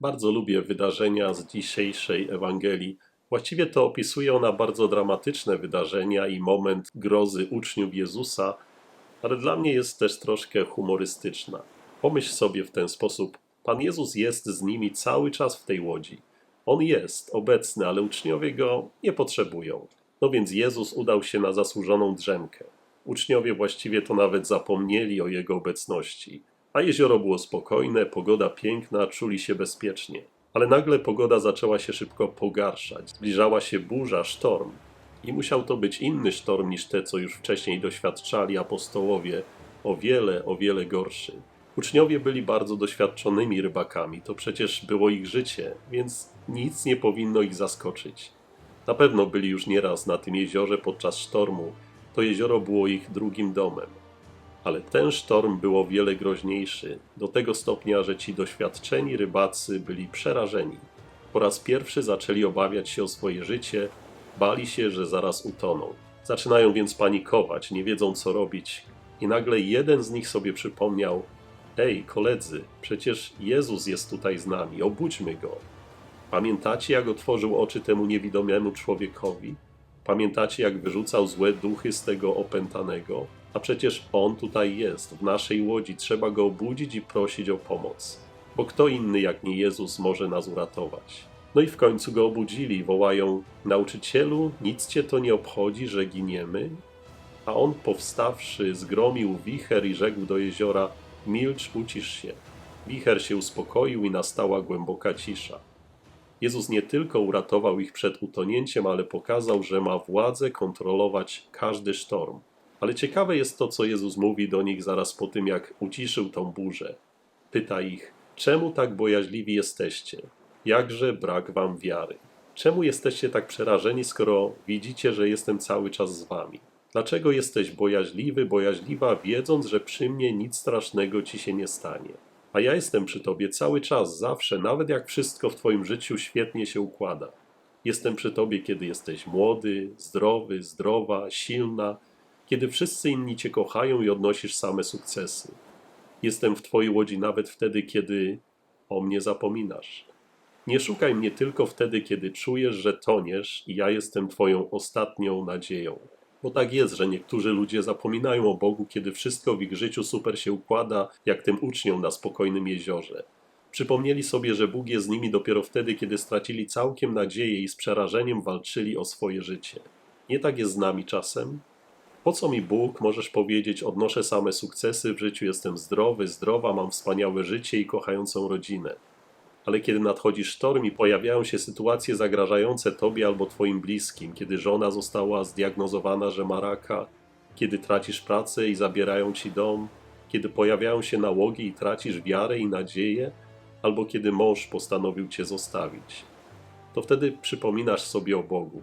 Bardzo lubię wydarzenia z dzisiejszej Ewangelii. Właściwie to opisuje ona bardzo dramatyczne wydarzenia i moment grozy uczniów Jezusa, ale dla mnie jest też troszkę humorystyczna. Pomyśl sobie w ten sposób: Pan Jezus jest z nimi cały czas w tej łodzi. On jest obecny, ale uczniowie go nie potrzebują. No więc Jezus udał się na zasłużoną drzemkę. Uczniowie właściwie to nawet zapomnieli o jego obecności. A jezioro było spokojne, pogoda piękna, czuli się bezpiecznie. Ale nagle pogoda zaczęła się szybko pogarszać. Zbliżała się burza, sztorm. I musiał to być inny sztorm niż te, co już wcześniej doświadczali apostołowie, o wiele, o wiele gorszy. Uczniowie byli bardzo doświadczonymi rybakami, to przecież było ich życie, więc nic nie powinno ich zaskoczyć. Na pewno byli już nieraz na tym jeziorze podczas sztormu. To jezioro było ich drugim domem. Ale ten sztorm był o wiele groźniejszy, do tego stopnia, że ci doświadczeni rybacy byli przerażeni. Po raz pierwszy zaczęli obawiać się o swoje życie, bali się, że zaraz utoną. Zaczynają więc panikować, nie wiedzą co robić. I nagle jeden z nich sobie przypomniał: Ej, koledzy, przecież Jezus jest tutaj z nami, obudźmy go. Pamiętacie, jak otworzył oczy temu niewidomemu człowiekowi? Pamiętacie, jak wyrzucał złe duchy z tego opętanego? A przecież on tutaj jest, w naszej łodzi, trzeba go obudzić i prosić o pomoc. Bo kto inny jak nie Jezus może nas uratować? No i w końcu go obudzili, wołają: Nauczycielu, nic cię to nie obchodzi, że giniemy? A on powstawszy, zgromił wicher i rzekł do jeziora: Milcz, ucisz się. Wicher się uspokoił i nastała głęboka cisza. Jezus nie tylko uratował ich przed utonięciem, ale pokazał, że ma władzę kontrolować każdy sztorm. Ale ciekawe jest to, co Jezus mówi do nich zaraz po tym, jak uciszył tą burzę. Pyta ich: Czemu tak bojaźliwi jesteście? Jakże brak wam wiary? Czemu jesteście tak przerażeni, skoro widzicie, że jestem cały czas z wami? Dlaczego jesteś bojaźliwy, bojaźliwa, wiedząc, że przy mnie nic strasznego ci się nie stanie? A ja jestem przy tobie cały czas, zawsze, nawet jak wszystko w twoim życiu świetnie się układa. Jestem przy tobie, kiedy jesteś młody, zdrowy, zdrowa, silna, kiedy wszyscy inni cię kochają i odnosisz same sukcesy. Jestem w twojej łodzi nawet wtedy, kiedy o mnie zapominasz. Nie szukaj mnie tylko wtedy, kiedy czujesz, że toniesz i ja jestem twoją ostatnią nadzieją. Bo tak jest, że niektórzy ludzie zapominają o Bogu, kiedy wszystko w ich życiu super się układa, jak tym uczniom na spokojnym jeziorze. Przypomnieli sobie, że Bóg jest z nimi dopiero wtedy, kiedy stracili całkiem nadzieję i z przerażeniem walczyli o swoje życie. Nie tak jest z nami czasem? Po co mi Bóg, możesz powiedzieć, odnoszę same sukcesy w życiu, jestem zdrowy, zdrowa, mam wspaniałe życie i kochającą rodzinę. Ale kiedy nadchodzi sztorm i pojawiają się sytuacje zagrażające tobie albo twoim bliskim, kiedy żona została zdiagnozowana, że ma raka, kiedy tracisz pracę i zabierają ci dom, kiedy pojawiają się nałogi i tracisz wiarę i nadzieję, albo kiedy mąż postanowił cię zostawić, to wtedy przypominasz sobie o Bogu.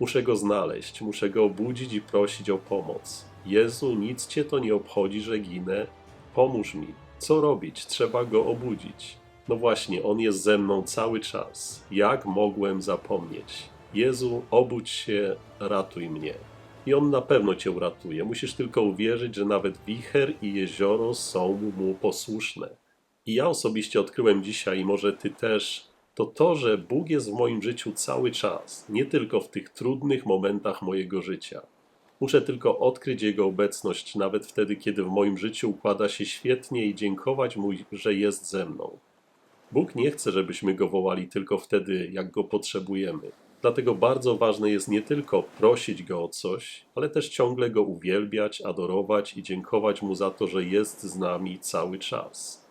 Muszę go znaleźć, muszę go obudzić i prosić o pomoc. Jezu, nic cię to nie obchodzi, że ginę. Pomóż mi. Co robić? Trzeba go obudzić. No właśnie, on jest ze mną cały czas. Jak mogłem zapomnieć? Jezu, obudź się, ratuj mnie. I on na pewno cię uratuje. Musisz tylko uwierzyć, że nawet wicher i jezioro są mu posłuszne. I ja osobiście odkryłem dzisiaj, może ty też, to to, że Bóg jest w moim życiu cały czas, nie tylko w tych trudnych momentach mojego życia. Muszę tylko odkryć Jego obecność, nawet wtedy, kiedy w moim życiu układa się świetnie i dziękować Mu, że jest ze mną. Bóg nie chce, żebyśmy Go wołali tylko wtedy, jak Go potrzebujemy. Dlatego bardzo ważne jest nie tylko prosić Go o coś, ale też ciągle Go uwielbiać, adorować i dziękować Mu za to, że jest z nami cały czas.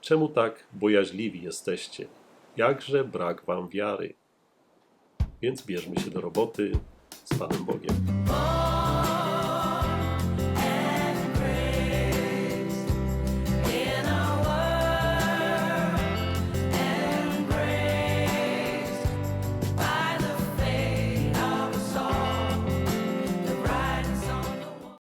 Czemu tak bojaźliwi jesteście? Jakże brak wam wiary? Więc bierzmy się do roboty z Panem Bogiem.